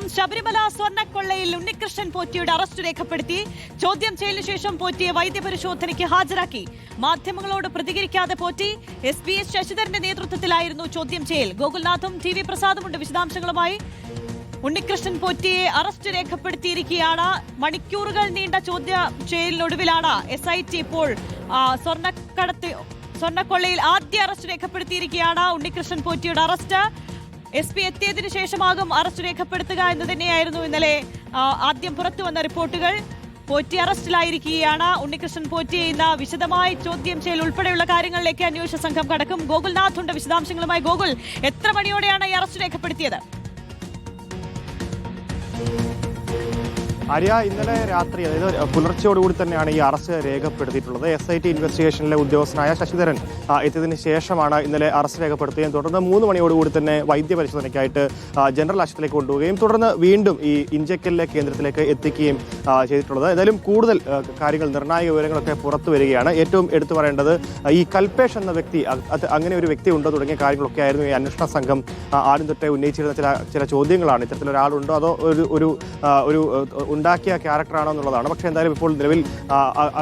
നിന്നും ശബരിമല സ്വർണക്കൊള്ളയിൽ ഉണ്ണികൃഷ്ണൻ പോറ്റിയുടെ അറസ്റ്റ് രേഖപ്പെടുത്തി. ചോദ്യം ചെയ്യലിനു ശേഷം പോറ്റിയെ വൈദ്യപരിശോധനയ്ക്ക് ഹാജരാക്കി. മാധ്യമങ്ങളോട് പ്രതികരിക്കാതെ പോറ്റി എസ് പി എസ് ശശിധരന്റെ നേതൃത്വത്തിലായിരുന്നു ചോദ്യം ചെയ്യൽ. ഗോകുൽനാഥും ടി വി പ്രസാദുമുണ്ട് വിശദാംശങ്ങളുമായി. ഉണ്ണികൃഷ്ണൻ പോറ്റിയെ അറസ്റ്റ് രേഖപ്പെടുത്തിയിരിക്കുകയാണ്. മണിക്കൂറുകൾ നീണ്ട ചോദ്യം ചെയ്യലിനൊടുവിലാണ് എസ് ഐ ടി ഇപ്പോൾ സ്വർണക്കടത്ത് സ്വർണക്കൊള്ളയിൽ ആദ്യ അറസ്റ്റ് രേഖപ്പെടുത്തിയിരിക്കുകയാണ് ഉണ്ണികൃഷ്ണൻ പോറ്റിയുടെ അറസ്റ്റ്. എസ് പി എത്തിയതിനു ശേഷമാകും അറസ്റ്റ് രേഖപ്പെടുത്തുക എന്ന് തന്നെയായിരുന്നു ഇന്നലെ ആദ്യം പുറത്തു വന്ന റിപ്പോർട്ടുകൾ. പോറ്റി അറസ്റ്റിലായിരിക്കുകയാണ്. ഉണ്ണികൃഷ്ണൻ പോറ്റി ഇന്ന് വിശദമായി ചോദ്യം ചെയ്യൽ ഉൾപ്പെടെയുള്ള കാര്യങ്ങളിലേക്ക് അന്വേഷണ സംഘം കടക്കും. ഗോകുൽനാഥ് ഉണ്ട് വിശദാംശങ്ങളുമായി. ഗോകുൽ എത്ര മണിയോടെയാണ് ഈ അറസ്റ്റ് രേഖപ്പെടുത്തിയത്? ആര്യ ഇന്നലെ രാത്രി അതായത് പുലർച്ചയോടുകൂടി തന്നെയാണ് ഈ അറസ്റ്റ് രേഖപ്പെടുത്തിയിട്ടുള്ളത്. എസ് ഐ ടി ഇൻവെസ്റ്റിഗേഷനിലെ ഉദ്യോഗസ്ഥനായ ശശിധരൻ എത്തിയതിനു ശേഷമാണ് ഇന്നലെ അറസ്റ്റ് രേഖപ്പെടുത്തുകയും തുടർന്ന് മൂന്ന് മണിയോടുകൂടി തന്നെ വൈദ്യപരിശോധനയ്ക്കായിട്ട് പരിശോധനയ്ക്കായിട്ട് ജനറൽ ആശുപത്രിയിലേക്ക് കൊണ്ടുപോവുകയും തുടർന്ന് വീണ്ടും ഈ ഇഞ്ചക്കലിലെ കേന്ദ്രത്തിലേക്ക് എത്തിക്കുകയും ചെയ്തിട്ടുള്ളത്. ഏതായാലും കൂടുതൽ കാര്യങ്ങൾ നിർണായക വിവരങ്ങളൊക്കെ പുറത്തു വരികയാണ്. ഏറ്റവും എടുത്തു പറയേണ്ടത് ഈ കൽപേഷ് എന്ന വ്യക്തി അങ്ങനെ ഒരു വ്യക്തി ഉണ്ടോ തുടങ്ങിയ കാര്യങ്ങളൊക്കെ ആയിരുന്നു ഈ അന്വേഷണ സംഘം ആദ്യം തൊട്ടേ ഉന്നയിച്ചിരുന്ന ചില ചില ചോദ്യങ്ങളാണ്. ഇത്തരത്തിലൊരാളുണ്ടോ? അതോ ഒരു ഒരു ഉണ്ടാക്കിയ ക്യാരക്ടറാണോ എന്നുള്ളതാണ്. പക്ഷേ എന്തായാലും ഇപ്പോൾ നിലവിൽ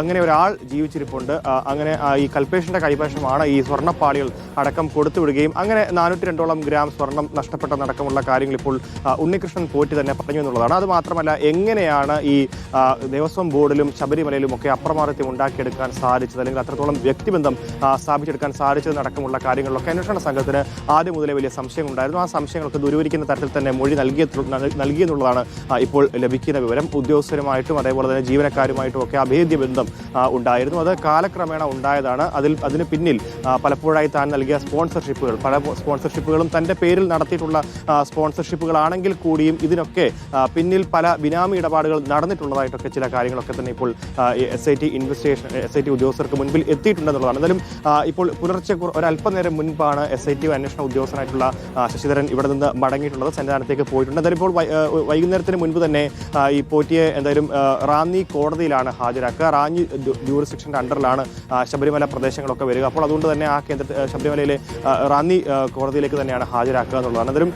അങ്ങനെ ഒരാൾ ജീവിച്ചിരിപ്പുണ്ട്. അങ്ങനെ ഈ കൽപ്പേഷിന്റെ കൈവശമാണ് ഈ സ്വർണപ്പാളികൾ അടക്കം കൊടുത്തുവിടുകയും അങ്ങനെ നാനൂറ്റി രണ്ടോളം ഗ്രാം സ്വർണം നഷ്ടപ്പെട്ടെന്നടക്കമുള്ള കാര്യങ്ങൾ ഇപ്പോൾ ഉണ്ണികൃഷ്ണൻ പോറ്റി തന്നെ പറഞ്ഞു എന്നുള്ളതാണ്. അത് മാത്രമല്ല എങ്ങനെയാണ് ഈ ദേവസ്വം ബോർഡിലും ശബരിമലയിലും ഒക്കെ അപ്രമാദിത്യം ഉണ്ടാക്കിയെടുക്കാൻ സാധിച്ചത്? അല്ലെങ്കിൽ അത്രത്തോളം വ്യക്തിബന്ധം സ്ഥാപിച്ചെടുക്കാൻ സാധിച്ചതെന്നടക്കമുള്ള കാര്യങ്ങളിലൊക്കെ അന്വേഷണ സംഘത്തിന് ആദ്യം മുതലേ വലിയ സംശയങ്ങളുണ്ടായിരുന്നു. ആ സംശയങ്ങളൊക്കെ ദൂരീകരിക്കുന്ന തരത്തിൽ തന്നെ മൊഴി നൽകിയ നൽകിയെന്നുള്ളതാണ് ഇപ്പോൾ ലഭിക്കുന്ന വിവരം. ഉദ്യോഗസ്ഥരുമായിട്ടും അതേപോലെ തന്നെ ജീവനക്കാരുമായിട്ടും ഒക്കെ അഭേദ്യ ബന്ധം ഉണ്ടായിരുന്നു. അത് കാലക്രമേണ ഉണ്ടായതാണ്. അതിൽ അതിന് പിന്നിൽ പലപ്പോഴായി താൻ നൽകിയ സ്പോൺസർഷിപ്പുകൾ പല സ്പോൺസർഷിപ്പുകളും തന്റെ പേരിൽ നടത്തിയിട്ടുള്ള സ്പോൺസർഷിപ്പുകളാണെങ്കിൽ കൂടിയും ഇതിനൊക്കെ പിന്നിൽ പല ബിനാമി ഇടപാടുകൾ നടന്നിട്ടുള്ളതായിട്ടൊക്കെ ചില കാര്യങ്ങളൊക്കെ തന്നെ ഇപ്പോൾ S I T investigation S I T ഉദ്യോഗസ്ഥർക്ക് മുൻപിൽ എത്തിയിട്ടുണ്ടെന്നുള്ളതാണ്. എന്തായാലും ഇപ്പോൾ പുലർച്ചെ ഒരല്പനേരം മുൻപാണ് എസ് ഐ ടി അന്വേഷണ ഉദ്യോഗസ്ഥനായിട്ടുള്ള ശശിധരൻ ഇവിടെ നിന്ന് മടങ്ങിയിട്ടുള്ളത് സന്നിധാനത്തേക്ക് പോയിട്ടുണ്ട്. എന്തായാലും ഇപ്പോൾ വൈകുന്നേരത്തിന് മുൻപ് തന്നെ ഈ പോറ്റിയെ എന്തായാലും റാന്നി കോടതിയിലാണ് ഹാജരാക്കുക. റാന്നി ജൂറിസ്ഡിക്ഷന്റെ അണ്ടറിലാണ് ശബരിമല പ്രദേശങ്ങളൊക്കെ വരിക. അപ്പോൾ അതുകൊണ്ട് തന്നെ ആ കേന്ദ്ര ശബരിമലയിലെ റാന്നി കോടതിയിലേക്ക് തന്നെയാണ് ഹാജരാക്കുക എന്നുള്ളതാണ്. എന്തായാലും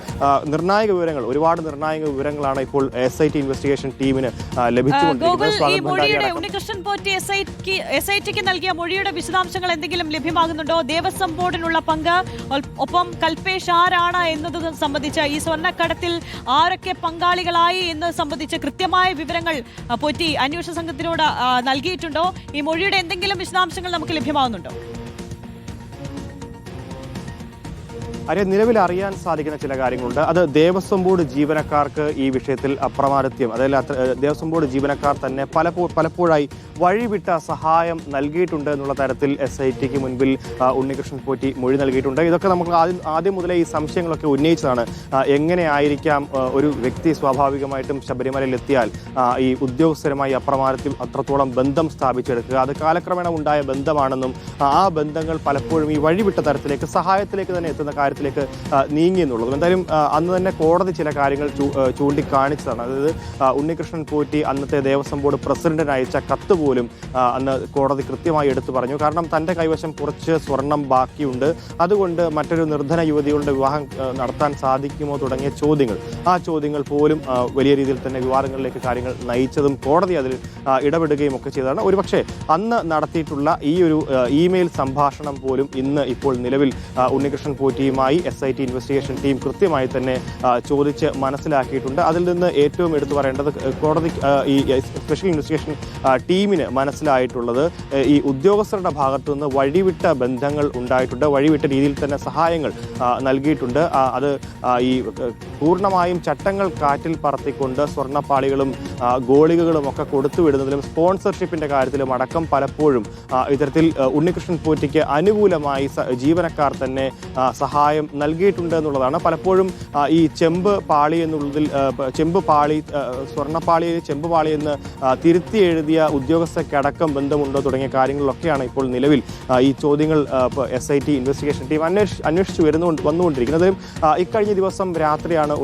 നിർണായക വിവരങ്ങൾ ഒരുപാട് നിർണായക വിവരങ്ങളാണ് ഇപ്പോൾ എസ് ഐ ടി ഇൻവെസ്റ്റിഗേഷൻ ടീമിന് ലഭിച്ചുകൊണ്ടിരിക്കുന്നത്. നൽകിയ മൊഴിയുടെ വിശദാംശങ്ങൾ എന്തെങ്കിലും ലഭ്യമാകുന്നുണ്ടോ? ദേവസ്വം ബോർഡിനുള്ള പങ്ക് ഒപ്പം കൽപേഷ് ആരാണ് എന്നത് സംബന്ധിച്ച് ഈ സ്വർണക്കടത്തിൽ ആരൊക്കെ പങ്കാളികളായി എന്ന് സംബന്ധിച്ച് കൃത്യമായ വിവരങ്ങൾ പൊറ്റി അന്വേഷണ സംഘത്തിനോട് നൽകിയിട്ടുണ്ടോ? ഈ മൊഴിയുടെ എന്തെങ്കിലും വിശദാംശങ്ങൾ നമുക്ക് ലഭ്യമാകുന്നുണ്ടോ അറിയാൻ നിലവിൽ അറിയാൻ സാധിക്കുന്ന ചില കാര്യങ്ങളുണ്ട്. അത് ദേവസ്വം ബോർഡ് ജീവനക്കാർക്ക് ഈ വിഷയത്തിൽ അപ്രമാദിത്യം. അതായത് ദേവസ്വം ബോർഡ് ജീവനക്കാർ തന്നെ പലപ്പോ പലപ്പോഴായി വഴിവിട്ട സഹായം നൽകിയിട്ടുണ്ട് എന്നുള്ള തരത്തിൽ എസ് ഐ ടിക്ക് മുൻപിൽ ഉണ്ണികൃഷ്ണൻ പോറ്റി മൊഴി നൽകിയിട്ടുണ്ട്. ഇതൊക്കെ നമുക്ക് ആദ്യം ആദ്യം മുതലേ ഈ സംശയങ്ങളൊക്കെ ഉന്നയിച്ചതാണ്. എങ്ങനെയായിരിക്കാം ഒരു വ്യക്തി സ്വാഭാവികമായിട്ടും ശബരിമലയിൽ എത്തിയാൽ ഈ ഉദ്യോഗസ്ഥരുമായി അപ്രമാദിത്യം അത്രത്തോളം ബന്ധം സ്ഥാപിച്ചെടുക്കുക അത് കാലക്രമേണ ഉണ്ടായ ബന്ധമാണെന്നും ആ ബന്ധങ്ങൾ പലപ്പോഴും ഈ വഴിവിട്ട തരത്തിലേക്ക് സഹായത്തിലേക്ക് തന്നെ എത്തുന്ന കാര്യത്തിലേക്ക് നീങ്ങി എന്നുള്ളതും. എന്തായാലും അന്ന് തന്നെ കോടതി ചില കാര്യങ്ങൾ ചൂണ്ടിക്കാണിച്ചതാണ്. അതായത് ഉണ്ണികൃഷ്ണൻ പോറ്റി അന്നത്തെ ദേവസ്വം ബോർഡ് പ്രസിഡന്റിന് അയച്ച കത്ത് പോലും അന്ന് കോടതി കൃത്യമായി എടുത്തു പറഞ്ഞു. കാരണം തന്റെ കൈവശം കുറച്ച് സ്വർണം ബാക്കിയുണ്ട്. അതുകൊണ്ട് മറ്റൊരു നിർധന യുവതികളുടെ വിവാഹം നടത്താൻ സാധിക്കുമോ തുടങ്ങിയ ചോദ്യങ്ങൾ. ആ ചോദ്യങ്ങൾ പോലും വലിയ രീതിയിൽ തന്നെ വിവാദങ്ങളിലേക്ക് കാര്യങ്ങൾ നയിച്ചതും കോടതി അതിൽ ഇടപെടുകയും ഒക്കെ ചെയ്തതാണ്. ഒരുപക്ഷെ അന്ന് നടത്തിയിട്ടുള്ള ഈ ഒരു ഇമെയിൽ സംഭാഷണം പോലും ഇന്ന് ഇപ്പോൾ നിലവിൽ Unnikrishnan പോറ്റിയുമായി S I T investigation team കൃത്യമായി തന്നെ ചോദിച്ച് മനസ്സിലാക്കിയിട്ടുണ്ട്. അതിൽ നിന്ന് ഏറ്റവും എടുത്തു പറയേണ്ടത് കോടതി ഈ സ്പെഷ്യൽ ഇൻവെസ്റ്റിഗേഷൻ ടീമിന് മനസ്സിലായിട്ടുള്ളത് ഈ ഉദ്യോഗസ്ഥരുടെ ഭാഗത്തു നിന്ന് വഴിവിട്ട ബന്ധങ്ങൾ ഉണ്ടായിട്ടുണ്ട് വഴിവിട്ട രീതിയിൽ തന്നെ സഹായങ്ങൾ നൽകിയിട്ടുണ്ട്. അത് ഈ പൂർണമായും ചട്ടങ്ങൾ കാറ്റിൽ പറത്തിക്കൊണ്ട് സ്വർണപ്പാളികളും ഗോളികകളും ഒക്കെ കൊടുത്തുവിടുന്നതിലും സ്പോൺസർഷിപ്പിന്റെ കാര്യത്തിലും അടക്കം പലപ്പോഴും ഇത്തരത്തിൽ ഉണ്ണികൃഷ്ണൻ പോറ്റിക്ക് അനുകൂലമായി ജീവനക്കാർ തന്നെ ആ, സഹായം നൽകിയിട്ടുണ്ട് എന്നുള്ളതാണ്. പലപ്പോഴും ഈ ചെമ്പ് പാളി എന്നുള്ളതിൽ ചെമ്പ് പാളി സ്വർണപ്പാളി ചെമ്പ് പാളി എന്ന് തിരുത്തി എഴുതിയ ഉദ്യോഗസ്ഥക്കടക്കം ബന്ധമുണ്ടോ തുടങ്ങിയ കാര്യങ്ങളിലൊക്കെയാണ് ഇപ്പോൾ നിലവിൽ ഈ ചോദ്യങ്ങൾ S I T investigation team അന്വേഷി അന്വേഷിച്ചു വരുന്നു വന്നുകൊണ്ടിരിക്കുന്നത്. ഇക്കഴിഞ്ഞ ദിവസം രാത്രിയാണ്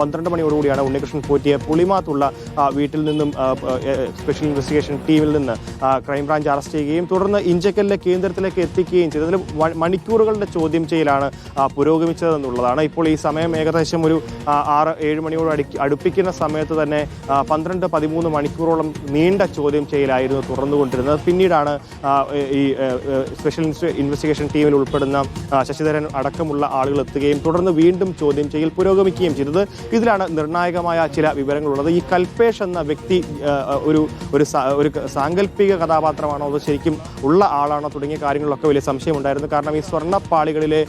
പന്ത്രണ്ട് മണിയോടുകൂടിയാണ് ഉണ്ണികൃഷ്ണൻ പോറ്റിയെ പുളിമാത്തുള്ള വീട്ടിൽ നിന്നും സ്പെഷ്യൽ ഇൻവെസ്റ്റിഗേഷൻ ടീമിൽ നിന്ന് ക്രൈംബ്രാഞ്ച് അറസ്റ്റ് ചെയ്യുകയും തുടർന്ന് ഇഞ്ചക്കലിലെ കേന്ദ്രത്തിലേക്ക് എത്തിക്കുകയും ചെയ്തതിൽ മണിക്കൂറുകളുടെ ചോദ്യം ചെയ്യലാണ് തരത്തിലാണ് പുരോഗമിച്ചതെന്നുള്ളതാണ്. ഇപ്പോൾ ഈ സമയം ഏകദേശം ഒരു ആറ് ഏഴ് മണിയോട് അടി അടുപ്പിക്കുന്ന സമയത്ത് തന്നെ പന്ത്രണ്ട് പതിമൂന്ന് മണിക്കൂറോളം നീണ്ട ചോദ്യം ചെയ്യലായിരുന്നു തുറന്നുകൊണ്ടിരുന്നത്. പിന്നീടാണ് ഈ സ്പെഷ്യൽ ഇൻവെസ്റ്റിഗേഷൻ ടീമിൽ ഉൾപ്പെടുന്ന ശശിധരൻ അടക്കമുള്ള ആളുകൾ എത്തുകയും തുടർന്ന് വീണ്ടും ചോദ്യം ചെയ്യൽ പുരോഗമിക്കുകയും ചെയ്തത്. ഇതിലാണ് നിർണായകമായ ചില വിവരങ്ങളുള്ളത്. ഈ കൽപേഷ് എന്ന വ്യക്തി ഒരു ഒരു ഒരു സാങ്കല്പിക കഥാപാത്രമാണോ അതോ ശരിക്കും ഉള്ള ആളാണോ തുടങ്ങിയ കാര്യങ്ങളിലൊക്കെ വലിയ സംശയമുണ്ടായിരുന്നു. കാരണം ഈ സ്വർണപ്പാളികളിലെ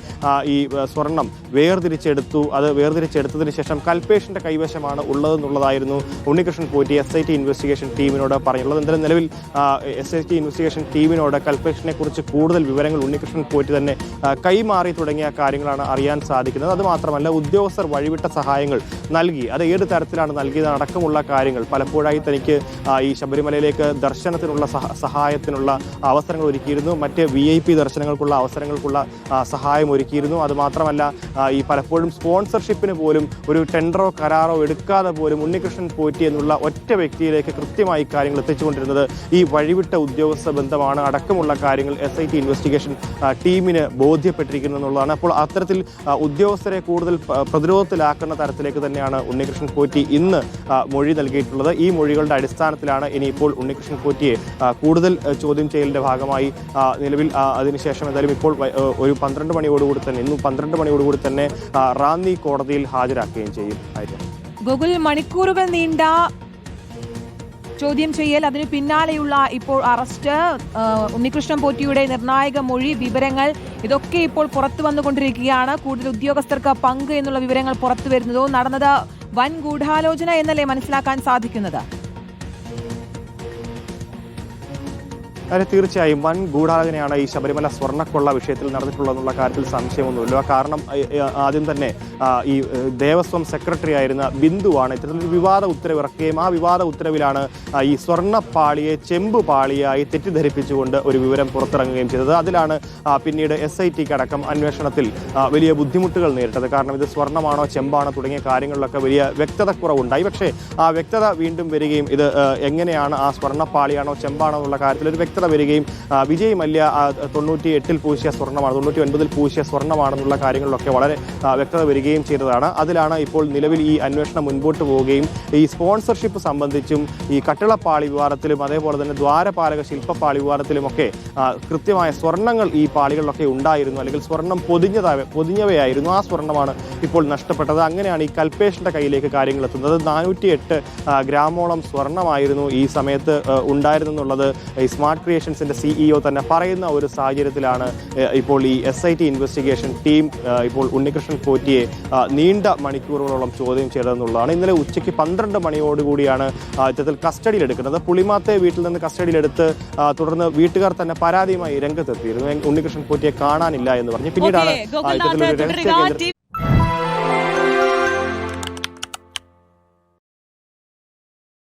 ഈ സ്വർണം വേർതിരിച്ചെടുത്തു. അത് വേർതിരിച്ചെടുത്തതിന് ശേഷം കൽപേഷിന്റെ കൈവശമാണ് ഉള്ളതെന്നുള്ളതായിരുന്നു Unnikrishnan Potti S I T investigation ടീമിനോട് പറഞ്ഞുള്ളത് എന്തായാലും നിലവിൽ എസ് ഐ ടി ഇൻവെസ്റ്റിഗേഷൻ ടീമിനോട് കൽപേഷിനെ കുറിച്ച് കൂടുതൽ വിവരങ്ങൾ ഉണ്ണികൃഷ്ണൻ പോറ്റി തന്നെ കൈമാറി തുടങ്ങിയ കാര്യങ്ങളാണ് അറിയാൻ സാധിക്കുന്നത്. അതുമാത്രമല്ല ഉദ്യോഗസ്ഥർ വഴിവിട്ട സഹായങ്ങൾ നൽകി. അത് ഏത് തരത്തിലാണ് നൽകിയത് അടക്കമുള്ള കാര്യങ്ങൾ. പലപ്പോഴായി തനിക്ക് ഈ ശബരിമലയിലേക്ക് ദർശനത്തിനുള്ള സഹ- സഹായത്തിനുള്ള അവസരങ്ങൾ ഒരുക്കിയിരുന്നു. മറ്റ് വി ഐ പി ദർശനങ്ങൾക്കുള്ള അവസരങ്ങൾക്കുള്ള സഹായം ഒരുക്കിയിരുന്നു. അത് മാത്രമല്ല ഈ പലപ്പോഴും സ്പോൺസർഷിപ്പിന് പോലും ഒരു ടെൻഡറോ കരാറോ എടുക്കാതെ പോലും ഉണ്ണികൃഷ്ണൻ പോറ്റി എന്നുള്ള ഒറ്റ വ്യക്തിയിലേക്ക് കൃത്യമായി കാര്യങ്ങൾ എത്തിച്ചുകൊണ്ടിരുന്നത് ഈ വഴിവിട്ട ഉദ്യോഗസ്ഥ ബന്ധമാണ്. അടക്കമുള്ള കാര്യങ്ങൾ എസ് ഐ ടി ഇൻവെസ്റ്റിഗേഷൻ ടീമിന് ബോധ്യപ്പെട്ടിരിക്കുന്നു എന്നുള്ളതാണ്. അപ്പോൾ അത്തരത്തിൽ ഉദ്യോഗസ്ഥരെ കൂടുതൽ പ്രതിരോധത്തിലാക്കുന്ന തരത്തിലേക്ക് തന്നെയാണ് ഉണ്ണികൃഷ്ണൻ പോറ്റി ഇന്ന് മൊഴി നൽകിയിട്ടുള്ളത്. ഈ മൊഴികളുടെ അടിസ്ഥാനത്തിലാണ് ഇനിയിപ്പോൾ ഉണ്ണികൃഷ്ണൻ പോറ്റിയെ കൂടുതൽ ചോദ്യം ചെയ്യലിന്റെ ഭാഗമായി നിലവിൽ അതിനുശേഷം എന്തായാലും ഇപ്പോൾ ഒരു പന്ത്രണ്ട് മണിയോടുകൂടി തന്നെ ഇന്ന് പന്ത്രണ്ട് മണിയോടുകൂടി തന്നെ റാന്നി കോടതിയിൽ ഹാജരാക്കുകയും ചെയ്യും. ഗൂഗിൾ മണിക്കൂറുകൾ നീണ്ട ചോദ്യം ചെയ്യൽ. അതിന് പിന്നാലെയുള്ള ഇപ്പോൾ അറസ്റ്റ് ഉണ്ണികൃഷ്ണൻ പോറ്റിയുടെ നിർണായക മൊഴി വിവരങ്ങൾ ഇതൊക്കെ ഇപ്പോൾ പുറത്തു വന്നുകൊണ്ടിരിക്കുകയാണ്. കൂടുതൽ ഉദ്യോഗസ്ഥർക്ക് പങ്ക് എന്നുള്ള വിവരങ്ങൾ പുറത്തു വരുന്നതോ നടന്നത് വൻ ഗൂഢാലോചന എന്നല്ലേ മനസ്സിലാക്കാൻ സാധിക്കുന്നത്? അതെ തീർച്ചയായും വൻ ഗൂഢാലോചനയാണ് ഈ ശബരിമല സ്വർണക്കൊള്ള വിഷയത്തിൽ നടന്നിട്ടുള്ളതെന്നുള്ള കാര്യത്തിൽ സംശയമൊന്നുമില്ല. കാരണം ആദ്യം തന്നെ ഈ ദേവസ്വം സെക്രട്ടറി ആയിരുന്ന ബിന്ദുവാണ് ഇത്തരത്തിലൊരു വിവാദ ഉത്തരവ് ഇറക്കുകയും ആ വിവാദ ഉത്തരവിലാണ് ഈ സ്വർണപ്പാളിയെ ചെമ്പ് പാളിയായി തെറ്റിദ്ധരിപ്പിച്ചുകൊണ്ട് ഒരു വിവരം പുറത്തിറങ്ങുകയും ചെയ്തത്. അതിലാണ് പിന്നീട് എസ് ഐ ടിക്ക് അടക്കം അന്വേഷണത്തിൽ വലിയ ബുദ്ധിമുട്ടുകൾ നേരിട്ടത്. കാരണം ഇത് സ്വർണമാണോ ചെമ്പാണോ തുടങ്ങിയ കാര്യങ്ങളിലൊക്കെ വലിയ വ്യക്തത കുറവുണ്ടായി. പക്ഷേ ആ വ്യക്തത വീണ്ടും വരികയും ഇത് എങ്ങനെയാണ് ആ സ്വർണപ്പാളിയാണോ ചെമ്പാണോ എന്നുള്ള കാര്യത്തിൽ ഒരു വ്യക്തത വരികയും വിജയ് മല്യ തൊണ്ണൂറ്റി എട്ടിൽ പൂശിയ സ്വർണമാണ് തൊണ്ണൂറ്റി ഒൻപതിൽ പൂശിയ സ്വർണമാണെന്നുള്ള കാര്യങ്ങളിലൊക്കെ വളരെ വ്യക്തത വരികയും ചെയ്തതാണ്. അതിലാണ് ഇപ്പോൾ നിലവിൽ ഈ അന്വേഷണം മുൻപോട്ട് പോവുകയും ഈ സ്പോൺസർഷിപ്പ് സംബന്ധിച്ചും ഈ കട്ടിളപ്പാളി വിവാദത്തിലും അതേപോലെ തന്നെ ദ്വാരപാലക ശില്പപ്പാളി വിവാദത്തിലുമൊക്കെ കൃത്യമായ സ്വർണങ്ങൾ ഈ പാളികളിലൊക്കെ ഉണ്ടായിരുന്നു അല്ലെങ്കിൽ സ്വർണം പൊതിഞ്ഞതായ പൊതിഞ്ഞവയായിരുന്നു. ആ സ്വർണമാണ് ഇപ്പോൾ നഷ്ടപ്പെട്ടത്. അങ്ങനെയാണ് ഈ കൽപേഷിന്റെ കയ്യിലേക്ക് കാര്യങ്ങൾ എത്തുന്നത്. നാനൂറ്റി എട്ട് ഗ്രാമോളം സ്വർണമായിരുന്നു ഈ സമയത്ത് ഉണ്ടായിരുന്നെന്നുള്ളത് ഈ സ്മാർട്ട് ക്രിയേഷൻസിന്റെ സിഇഒ തന്നെ പറയുന്ന ഒരു സാഹചര്യത്തിലാണ് ഇപ്പോൾ ഈ S I T investigation team ഇപ്പോൾ ഉണ്ണികൃഷ്ണൻ പോറ്റിയെ നീണ്ട മണിക്കൂറുകളോളം ചോദ്യം ചെയ്തതെന്നുള്ളതാണ്. ഇന്നലെ ഉച്ചയ്ക്ക് പന്ത്രണ്ട് മണിയോടുകൂടിയാണ് ഇത്തരത്തിൽ കസ്റ്റഡിയിൽ എടുക്കുന്നത് പുളിമാത്തെ വീട്ടിൽ നിന്ന് കസ്റ്റഡിയിലെടുത്ത് തുടർന്ന് വീട്ടുകാർ തന്നെ പരാതിയുമായി രംഗത്തെത്തിയിരുന്നു. ഉണ്ണികൃഷ്ണൻ പോറ്റിയെ കാണാനില്ല എന്ന് പറഞ്ഞു. പിന്നീടാണ് ഇത്തരത്തിലൊരു രഹസ്യ